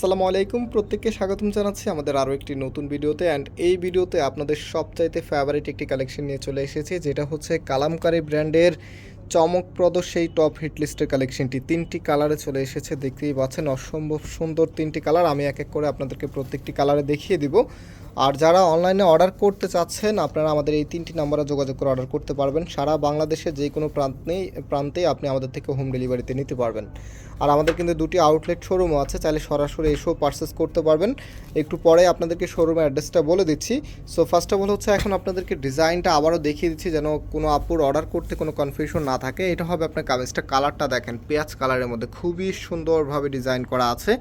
আসসালামু আলাইকুম। প্রত্যেককে স্বাগতম জানাচ্ছি আমাদের আরও একটি নতুন ভিডিওতে অ্যান্ড এই ভিডিওতে আপনাদের সবচাইতে ফেভারিট একটি কালেকশন নিয়ে চলে এসেছে, যেটা হচ্ছে কালামকারী ব্র্যান্ডের চমকপ্রদ সেই টপ হিট লিস্টের কালেকশনটি তিনটি কালারে চলে এসেছে, দেখতেই পাচ্ছেন। অসম্ভব সুন্দর তিনটি কালার আমি এক এক করে আপনাদেরকে প্রত্যেকটি কালারে দেখিয়ে দিব। আর যারা অনলাইনে অর্ডার করতে চাচ্ছেন, আপনারা আমাদের এই তিনটি নাম্বারে যোগাযোগ করে অর্ডার করতে পারবেন। সারা বাংলাদেশের যে কোনো প্রান্তেই প্রান্তেই আপনি আমাদের থেকে হোম ডেলিভারিতে নিতে পারবেন। আর আমাদের কিন্তু দুটি আউটলেট শোরুমও আছে, চাইলে সরাসরি এসেও পারচেস করতে পারবেন। একটু পরে আপনাদেরকে শোরুমের অ্যাড্রেসটা বলে দিচ্ছি। সো ফার্স্ট অফ অল হচ্ছে, এখন আপনাদেরকে ডিজাইনটা আবারও দেখিয়ে দিচ্ছি, যেন কোনো আপুর অর্ডার করতে কোনো কনফিউশন না থাকে, এটা হবে আপনার কামিজটা কালারটা দেখেন, পেঁয়াজ কালারের মধ্যে খুবই সুন্দরভাবে ডিজাইন করা আছে।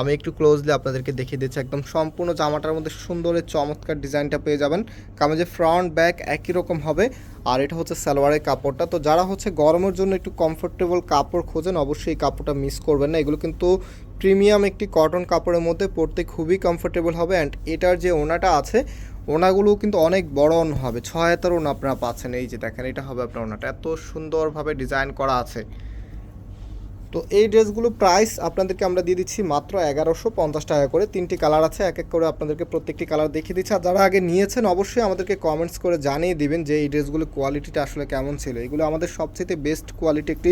আমি একটু ক্লোজলি আপনাদেরকে দেখিয়ে দিচ্ছি, একদম সম্পূর্ণ জামাটার মধ্যে সুন্দরের চমৎকার ডিজাইনটা পেয়ে যাবেন। কামিজের ফ্রন্ট ব্যাক একই রকম হবে, আর এটা হচ্ছে সালোয়ারের কাপড়টা। তো যারা হচ্ছে গরমের জন্য একটু কমফোর্টেবল কাপড় খোঁজেন, অবশ্যই এই কাপড়টা মিস করবেন না। এগুলো কিন্তু প্রিমিয়াম একটি কটন কাপড়ের মধ্যে পরতে খুবই কমফোর্টেবল হবে অ্যান্ড এটার যে ওনাটা আছে ওনাগুলো কিন্তু অনেক বড় ওনা হবে। ছয় হাতের ওনা আপনারা পাচ্ছেন। এই যে দেখেন, এটা হবে আপনার ওনাটা। এত সুন্দরভাবে ডিজাইন করা আছে। তো এই ড্রেসগুলো প্রাইস আপনাদেরকে আমরা দিয়ে দিচ্ছি মাত্র এগারোশো পঞ্চাশ টাকা করে। তিনটি কালার আছে, এক এক করে আপনাদেরকে প্রত্যেকটি কালার দেখিয়ে দিচ্ছি। আর যারা আগে নিয়েছেন, অবশ্যই আমাদেরকে কমেন্টস করে জানিয়ে দিবেন যে এই ড্রেসগুলো কোয়ালিটিটা আসলে কেমন ছিল। এগুলো আমাদের সবচেয়ে বেস্ট কোয়ালিটি একটি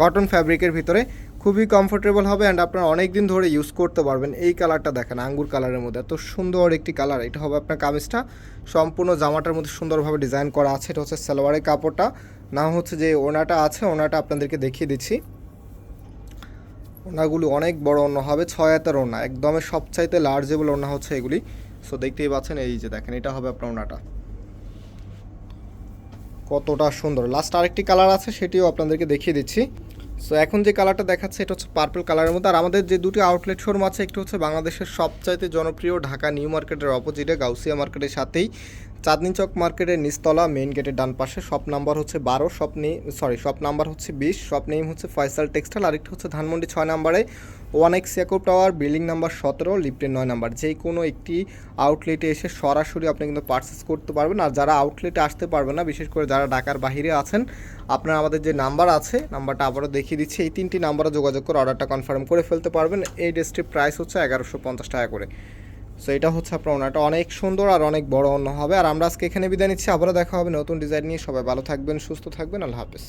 কটন ফ্যাব্রিকের ভিতরে। খুবই কমফোর্টেবল হবে অ্যান্ড আপনারা অনেক দিন ধরে ইউজ করতে পারবেন। এই কালারটা দেখেন, আঙ্গুর কালারের মধ্যে। এত সুন্দর একটি কালার এটা হবে আপনার কামিজটা। সম্পূর্ণ জামাটার মধ্যে সুন্দরভাবে ডিজাইন করা আছে। এটা হচ্ছে সালোয়ারের কাপড়টা। না হচ্ছে যে ওনাটা আছে, ওনাটা আপনাদেরকে দেখিয়ে দিচ্ছি। ওনাগুলি অনেক বড় ওনা হবে, ছয় হাতের ওনা একদমই সবচাইতে লার্জেবল ওনা হচ্ছে এগুলি। সো দেখতেই পাচ্ছেন, এই যে দেখেন, এটা হবে আপনার ওনাটা কতটা সুন্দর। লাস্ট আরেকটি কালার আছে, সেটিও আপনাদেরকে দেখিয়ে দিচ্ছি। সো এখন যে কালারটা দেখাচ্ছে, এটা হচ্ছে পার্পল কালারের মধ্যে। আর আমাদের যে দুটি আউটলেট শোরুম আছে, একটি হচ্ছে বাংলাদেশের সবচাইতে জনপ্রিয় ঢাকা নিউ মার্কেটের অপোজিটে গাউসিয়া মার্কেটের সাথেই। চাঁদনি চক মার্কেটের নিচতলা মেইন গেটের ডান পাশে শপ নাম্বার হচ্ছে বারো শপ নেই সরি শপ নাম্বার হচ্ছে বিশ শপ নেম হচ্ছে ফয়সাল টেক্সটাইল আরেকটি হচ্ছে ধানমন্ডি ছয় নাম্বারে one X Yakub tower building number সতেরো লিফটের নয় নাম্বার। যে কোনো একটি আউটলেটে এসে সরাসরি আপনি কিন্তু পারচেস করতে পারবেন। আর যারা আউটলেটে আসতে পারবেন না, বিশেষ করে যারা ঢাকার বাহিরে আছেন, আপনারা আমাদের যে নাম্বার আছে নাম্বারটা আবারও দেখিয়ে দিচ্ছি, এই তিনটি নাম্বারে যোগাযোগ করে অর্ডারটা কনফার্ম করে ফেলতে পারবেন। এই ড্রেসটির প্রাইস হচ্ছে এগারোশো পঞ্চাশ টাকা করে। সো এটা হচ্ছে আপনার ওনাটা। অনেক সুন্দর আর অনেক বড় অন্য হবে। আর আমরা আজকে এখানে বিদায় নিচ্ছি। আবারও দেখা হবে নতুন ডিজাইন নিয়ে। সবাই ভালো থাকবেন, সুস্থ থাকবেন। আল্লাহ হাফেজ।